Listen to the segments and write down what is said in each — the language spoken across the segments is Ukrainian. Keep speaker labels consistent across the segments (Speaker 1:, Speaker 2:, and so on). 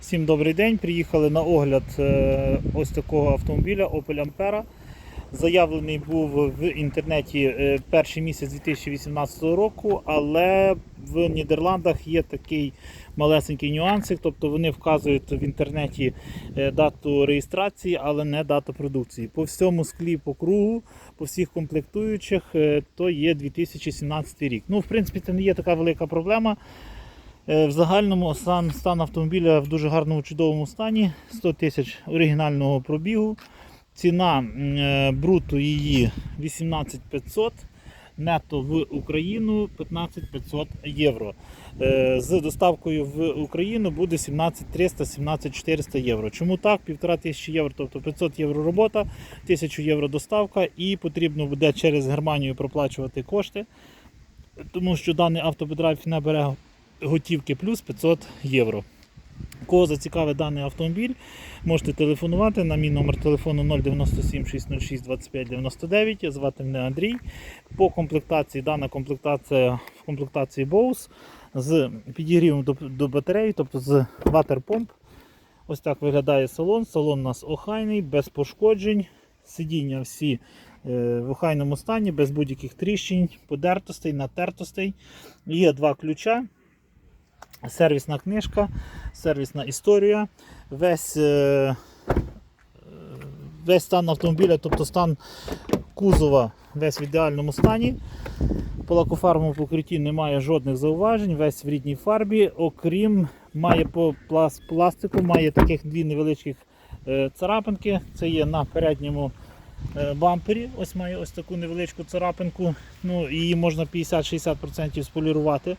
Speaker 1: Всім добрий день. Приїхали на огляд е, ось такого автомобіля Opel Ampera. Заявлений був в інтернеті е, перший місяць 2018 року, але в Нідерландах є такий малесенький нюансик, тобто вони вказують в інтернеті е, дату реєстрації, але не дату продукції. По всьому склі по кругу, по всіх комплектуючих, то є 2017 рік. Ну, в принципі, це не є така велика проблема. Е, В загальному стан, стан автомобіля в дуже гарному чудовому стані. 100 тисяч оригінального пробігу. Ціна е, бруту її 18500, нето в Україну 15500 євро. Е, З доставкою в Україну буде 17300 17400 євро. Чому так? 1500 євро, тобто 500 євро робота, 1000 євро доставка і потрібно буде через Германію проплачувати кошти, тому що даний автобедрайв не бере готівки плюс 500 євро. Кого зацікавить даний автомобіль, можете телефонувати на мій номер телефону 097 606 25 99. Звати мене Андрій. По комплектації дана комплектація в комплектації Bose з підігрівом до, до батареї, тобто з ватерпомп. Ось так виглядає салон. Салон у нас охайний, без пошкоджень. Сидіння всі е, в охайному стані, без будь-яких тріщин, подертостей, натертостей. Є два ключа сервісна книжка, сервісна історія. Весь, е, весь стан автомобіля, тобто стан кузова, весь в ідеальному стані. По лакофарбовому покритті немає жодних зауважень, весь в рідній фарбі, окрім має по плас- пластику, має таких дві невеличких е, царапинки. Це є на передньому бампері. Ось має ось таку невеличку царапинку. Ну, її можна 50-60% сполірувати.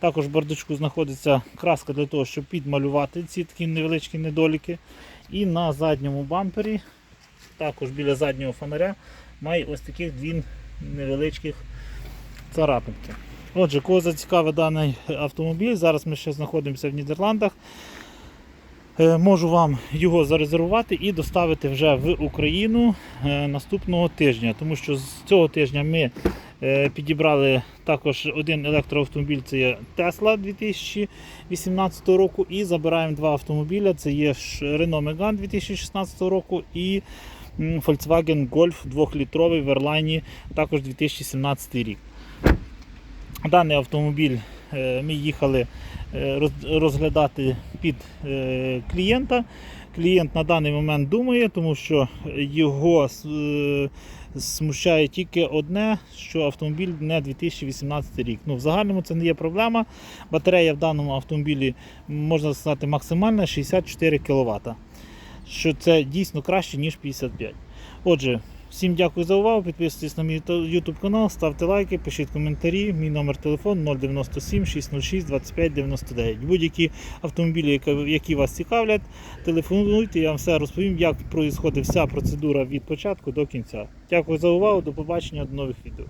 Speaker 1: Також в бардачку знаходиться краска для того, щоб підмалювати ці такі невеличкі недоліки. І на задньому бампері, також біля заднього фонаря, має ось таких дві невеличких царапинки. Отже, кого зацікавив даний автомобіль, зараз ми ще знаходимося в Нідерландах. Е, Можу вам його зарезервувати і доставити вже в Україну е, наступного тижня, тому що з цього тижня ми е, підібрали також один електроавтомобіль, це є Tesla 2018 року, і забираємо два автомобіля. Це є Renault Megane 2016 року і Volkswagen Golf 2-літровий в Ерлайні, також 2017 рік. Даний автомобіль ми їхали розглядати під е, клієнта. Клієнт на даний момент думає, тому що його е, смущає тільки одне, що автомобіль не 2018 рік. Ну, в загальному це не є проблема. Батарея в даному автомобілі можна сказати максимальна 64 кВт. Що це дійсно краще, ніж 55. Отже, всім дякую за увагу. Підписуйтесь на мій YouTube канал, ставте лайки, пишіть коментарі. Мій номер телефону 097 606 25 99. Будь-які автомобілі, які, вас цікавлять, телефонуйте, я вам все розповім, як проїздить вся процедура від початку до кінця. Дякую за увагу, до побачення, до нових відео.